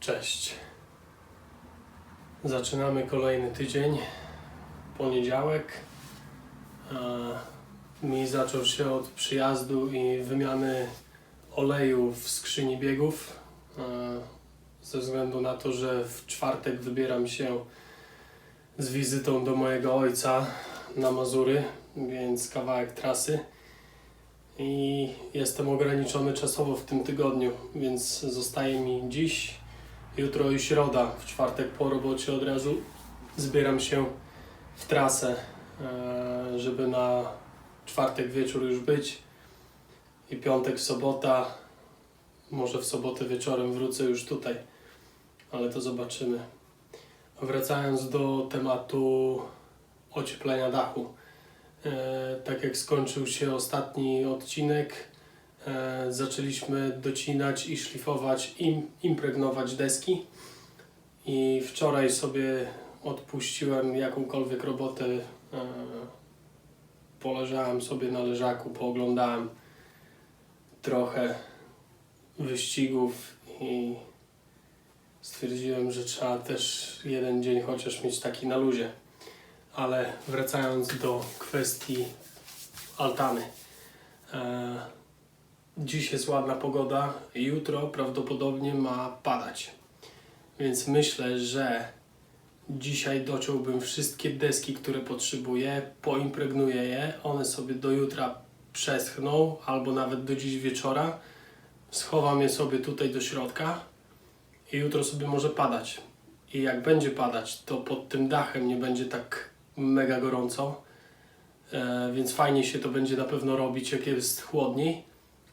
Cześć. Zaczynamy kolejny tydzień. Poniedziałek. Mi zaczął się od przyjazdu i wymiany oleju w skrzyni biegów. Ze względu na to, że w czwartek wybieram się z wizytą do mojego ojca na Mazury, więc kawałek trasy. I jestem ograniczony czasowo w tym tygodniu, więc zostaje mi dziś, jutro i środa. W czwartek po robocie od razu zbieram się w trasę, e, żeby na czwartek wieczór już być. I piątek, sobota, może w sobotę wieczorem wrócę już tutaj, ale to zobaczymy. Wracając do tematu ocieplenia dachu. E, tak jak skończył się ostatni odcinek, zaczęliśmy docinać i szlifować, im, impregnować deski. I wczoraj sobie odpuściłem jakąkolwiek robotę. E, poleżałem sobie na leżaku, pooglądałem trochę wyścigów i stwierdziłem, że trzeba też jeden dzień chociaż mieć taki na luzie. Ale wracając do kwestii altany. Dziś jest ładna pogoda, jutro prawdopodobnie ma padać. Więc myślę, że dzisiaj dociąłbym wszystkie deski, które potrzebuję, poimpregnuję je, one sobie do jutra przeschną, albo nawet do dziś wieczora. Schowam je sobie tutaj do środka i jutro sobie może padać. I jak będzie padać, to pod tym dachem nie będzie tak mega gorąco, e, więc fajnie się to będzie na pewno robić, jak jest chłodniej.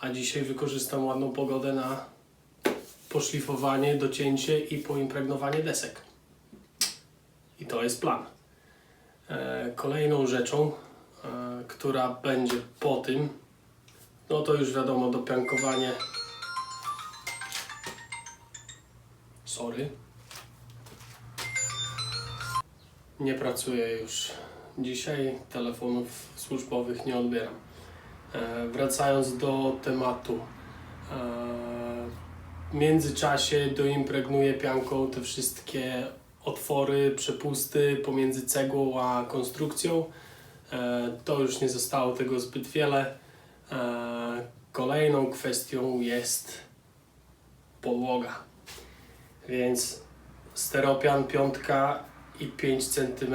A dzisiaj wykorzystam ładną pogodę na poszlifowanie, docięcie i poimpregnowanie desek. I to jest plan. E, Kolejną rzeczą, e, która będzie po tym, no to już wiadomo, dopiankowanie. Sorry. Nie pracuję już dzisiaj, telefonów służbowych nie odbieram. E, wracając do tematu. E, w międzyczasie doimpregnuję pianką te wszystkie otwory, przepusty pomiędzy cegłą a konstrukcją. E, to już nie zostało tego zbyt wiele. Kolejną kwestią jest podłoga. Więc steropian piątka i 5 cm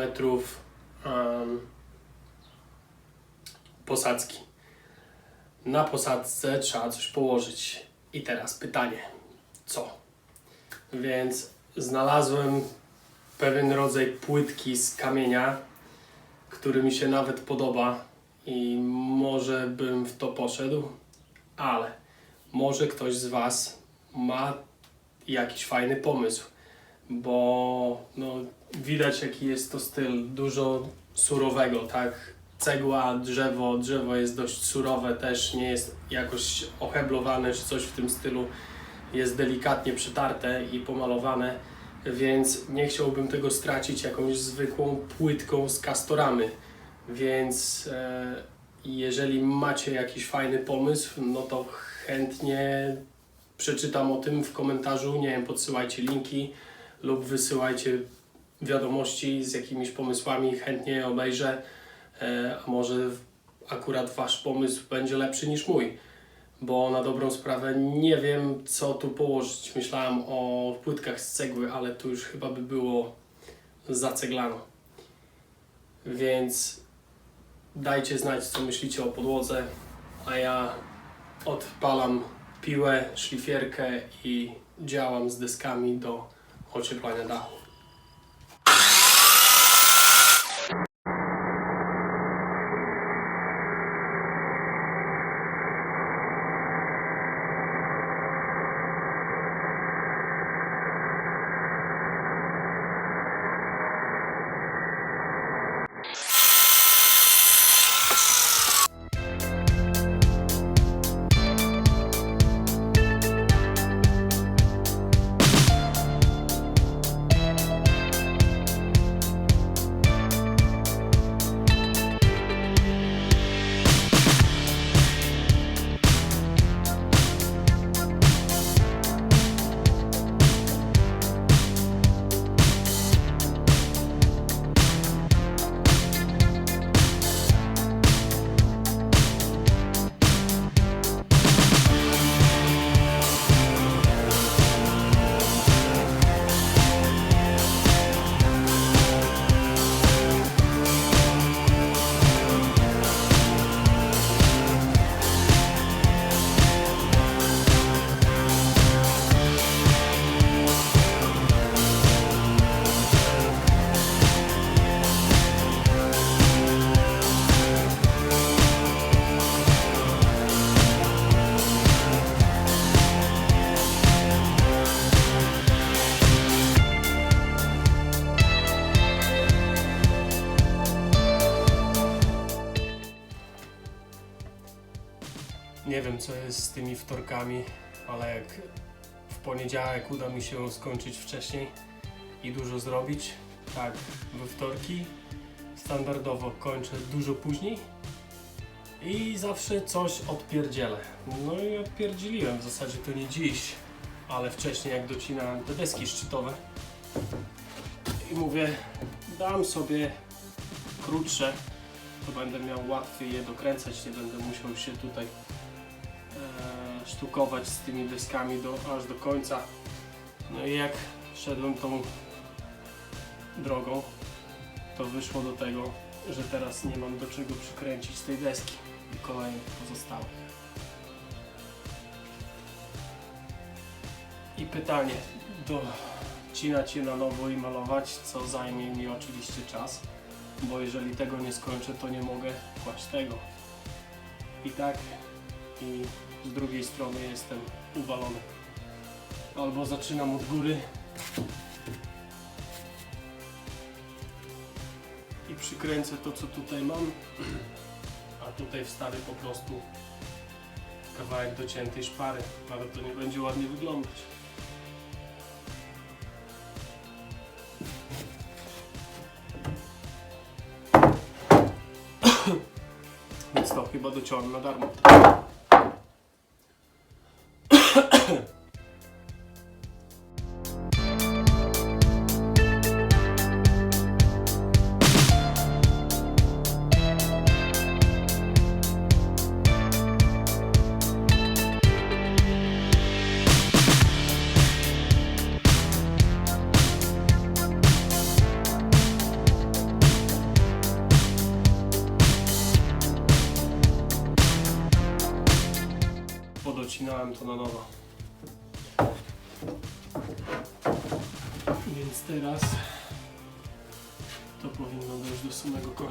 posadzki. Na posadzce trzeba coś położyć. I teraz pytanie, co? Więc znalazłem pewien rodzaj płytki z kamienia, który mi się nawet podoba i może bym w to poszedł, ale może ktoś z Was ma jakiś fajny pomysł, bo no, widać jaki jest to styl, dużo surowego, tak? Cegła, drzewo, drzewo jest dość surowe, też nie jest jakoś oheblowane czy coś w tym stylu, jest delikatnie przytarte i pomalowane, więc nie chciałbym tego stracić jakąś zwykłą płytką z kastoramy, więc e, jeżeli macie jakiś fajny pomysł, no to chętnie przeczytam o tym w komentarzu, nie wiem, podsyłajcie linki lub wysyłajcie wiadomości z jakimiś pomysłami, chętnie obejrzę, a może akurat Wasz pomysł będzie lepszy niż mój, bo na dobrą sprawę nie wiem co tu położyć. Myślałem o płytkach z cegły, ale tu już chyba by było zaceglano. Więc dajcie znać co myślicie o podłodze, a ja odpalam piłę, szlifierkę i działam z deskami do ocieplania dachu. Wiem co jest z tymi wtorkami, ale jak w poniedziałek uda mi się skończyć wcześniej i dużo zrobić, tak, we wtorki standardowo kończę dużo później i zawsze coś odpierdzielę. No i odpierdzieliłem, w zasadzie to nie dziś, ale wcześniej jak docinałem te deski szczytowe i mówię, dam sobie krótsze, to będę miał łatwiej je dokręcać, nie będę musiał się tutaj sztukować z tymi deskami do, aż do końca. No i jak szedłem tą drogą, to wyszło do tego, że teraz nie mam do czego przykręcić tej deski i kolejnych pozostałych. I pytanie, docinać je na nowo i malować, co zajmie mi oczywiście czas, bo jeżeli tego nie skończę, to nie mogę kłaść tego. I tak, i z drugiej strony jestem uwalony. Albo zaczynam od góry i przykręcę to, co tutaj mam, a tutaj wstawię po prostu kawałek dociętej szpary, ale to nie będzie ładnie wyglądać. Więc to chyba dociąłem na darmo.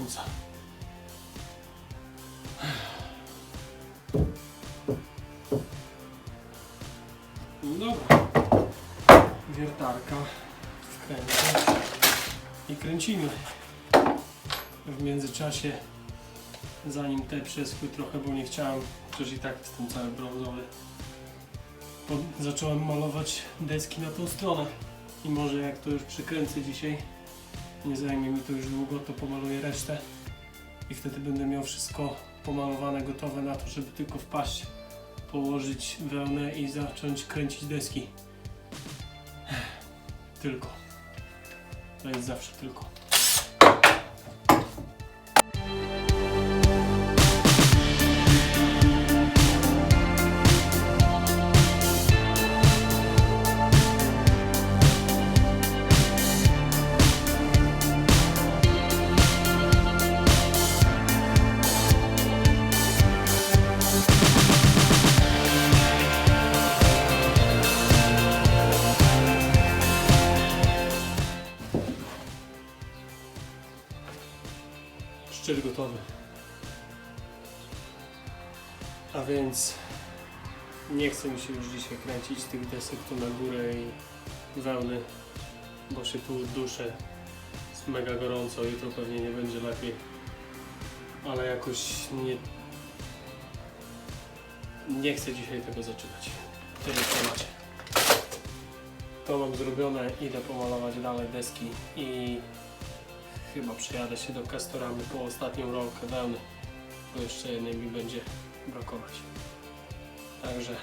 Końca. No dobra. Wiertarka wkręcę i kręcimy. W międzyczasie zanim te przeschły trochę, bo nie chciałem, przecież i tak jestem cały brązowy. Zacząłem malować deski na tą stronę i może jak to już przykręcę dzisiaj, nie zajmie mi to już długo, to pomaluję resztę i wtedy będę miał wszystko pomalowane, gotowe na to, żeby tylko wpaść, położyć wełnę i zacząć kręcić deski. Tylko. To jest zawsze tylko. Gotowy. A więc nie chcę mi się już dzisiaj kręcić tych desek tu na górę i wełny, bo się tu duszę. Jest mega gorąco, jutro pewnie nie będzie lepiej. Ale jakoś nie... Nie chcę dzisiaj tego zaczynać. Tyle co macie. To mam zrobione, idę pomalować dalej deski i Chyba przejadę się do Castoramy po ostatnią rolkę wełny, bo jeszcze jednej mi będzie brakować. Także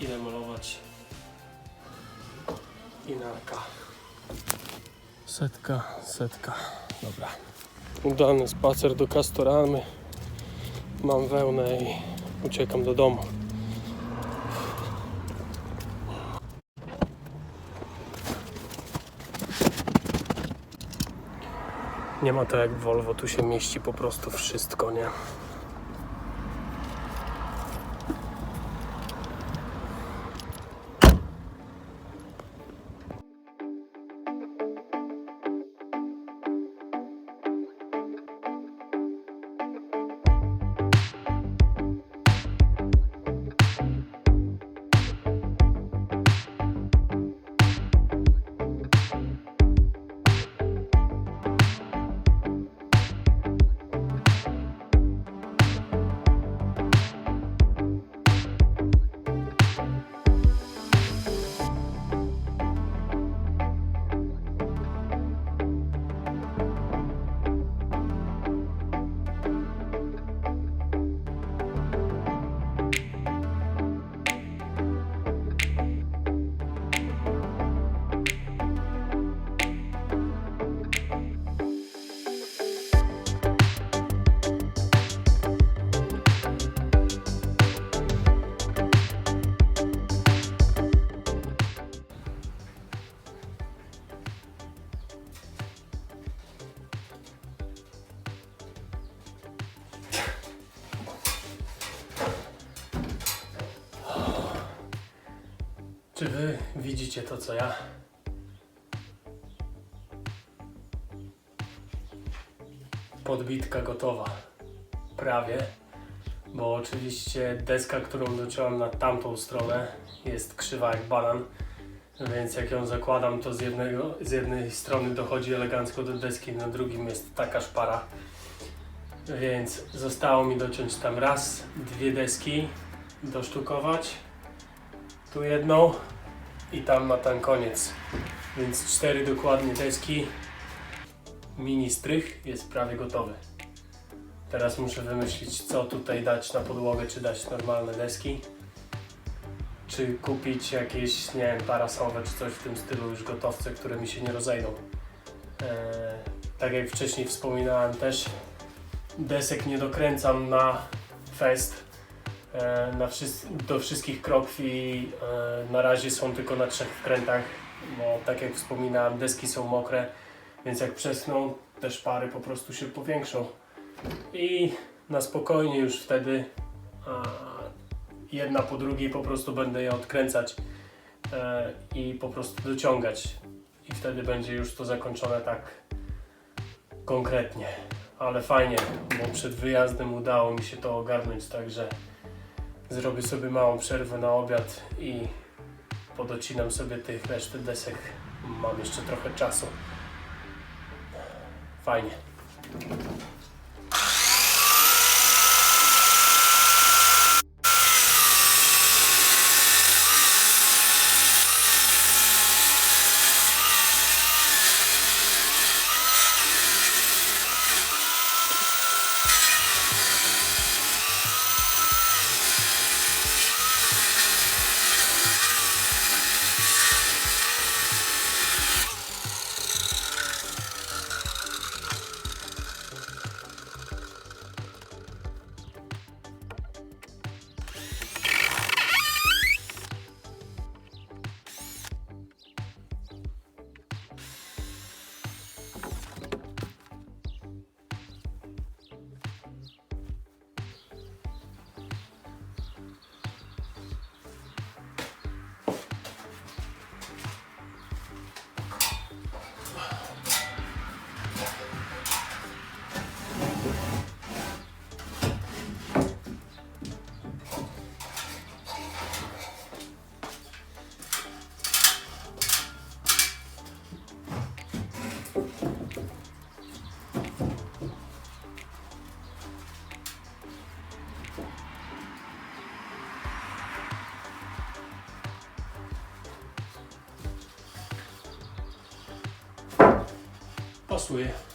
idę malować i. Setka, setka. Dobra. Udany spacer do Castoramy. Mam wełnę i uciekam do domu. Nie ma to jak Volvo, tu się mieści po prostu wszystko, nie? Czy wy widzicie to, co ja? Podbitka gotowa. Prawie. Bo oczywiście deska, którą dociąłem na tamtą stronę jest krzywa jak banan. Więc jak ją zakładam, to z, jednego, z jednej strony dochodzi elegancko do deski, na drugim jest taka szpara. Więc zostało mi dociąć tam raz, dwie deski, dosztukować. Tu jedną i tam na ten koniec. Więc cztery dokładnie deski. Mini strych jest prawie gotowy. Teraz muszę wymyślić, co tutaj dać na podłogę, czy dać normalne deski, czy kupić jakieś, nie wiem, parasowe, czy coś w tym stylu, już gotowce, które mi się nie rozejdą. Eee, tak jak wcześniej wspominałem też, desek nie dokręcam na fest, na wszys- do wszystkich krokwi e, na razie są tylko na trzech wkrętach, bo tak jak wspominałem, deski są mokre, więc jak przeschną, te szpary po prostu się powiększą. I na spokojnie już wtedy jedna po drugiej po prostu będę je odkręcać e, i po prostu dociągać. I wtedy będzie już to zakończone tak konkretnie. Ale fajnie, bo przed wyjazdem udało mi się to ogarnąć, także zrobię sobie małą przerwę na obiad i podocinam sobie tych reszty desek. Mam jeszcze trochę czasu. Fajnie. Protestuję.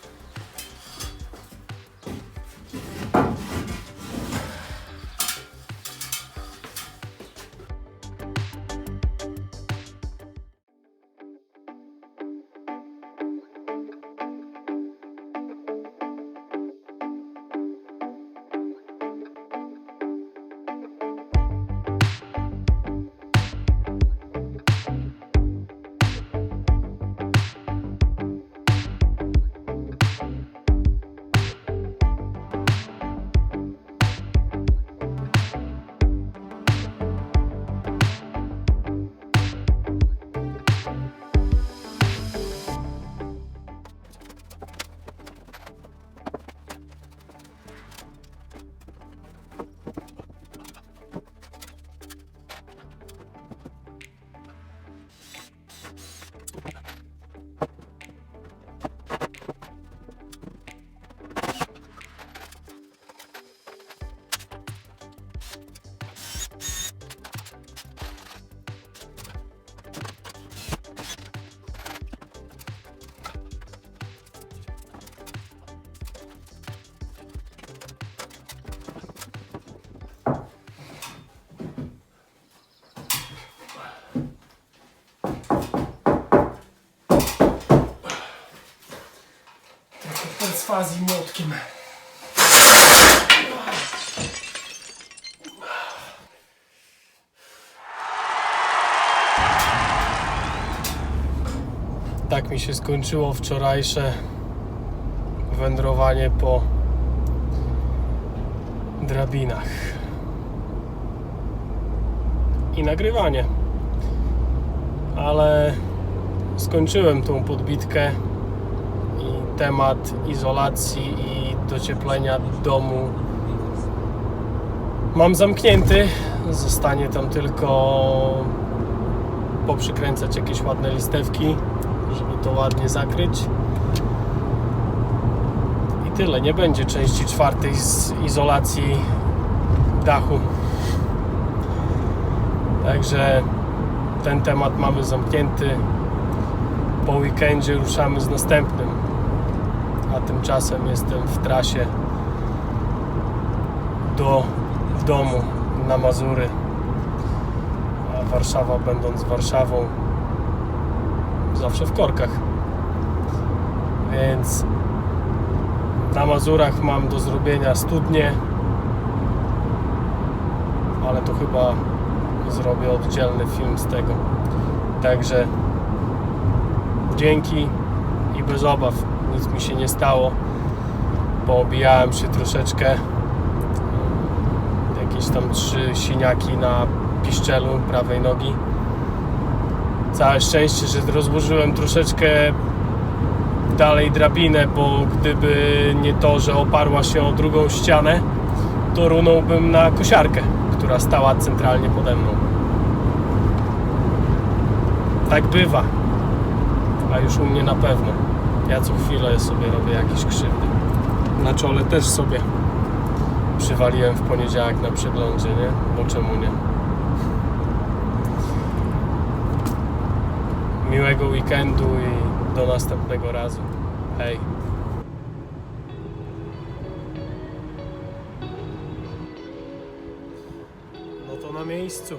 Perswazji młotkiem. Tak mi się skończyło wczorajsze wędrowanie po drabinach i nagrywanie. ale skończyłem tą podbitkę temat izolacji i docieplenia domu mam zamknięty. Zostanie tam tylko poprzykręcać jakieś ładne listewki, żeby to ładnie zakryć. I tyle. Nie będzie części czwartej z izolacji dachu. Także ten temat mamy zamknięty. Po weekendzie ruszamy z następnym. A tymczasem jestem w trasie do domu na Mazury. A Warszawa, będąc Warszawą, zawsze w korkach. Więc na Mazurach mam do zrobienia studnie, ale to chyba zrobię oddzielny film z tego. Także dzięki i bez obaw. Nic mi się nie stało. Poobijałem się troszeczkę. Jakieś tam trzy siniaki na piszczelu prawej nogi. Całe szczęście, że rozłożyłem troszeczkę dalej drabinę, bo gdyby nie to, że oparła się o drugą ścianę, to runąłbym na kosiarkę, która stała centralnie pode mną. Tak bywa. A już u mnie na pewno. Ja co chwilę sobie robię jakieś krzywdy. Na czole też sobie przywaliłem w poniedziałek na przeglądzie, nie? Bo czemu nie? Miłego weekendu i do następnego razu. Hej. No to na miejscu.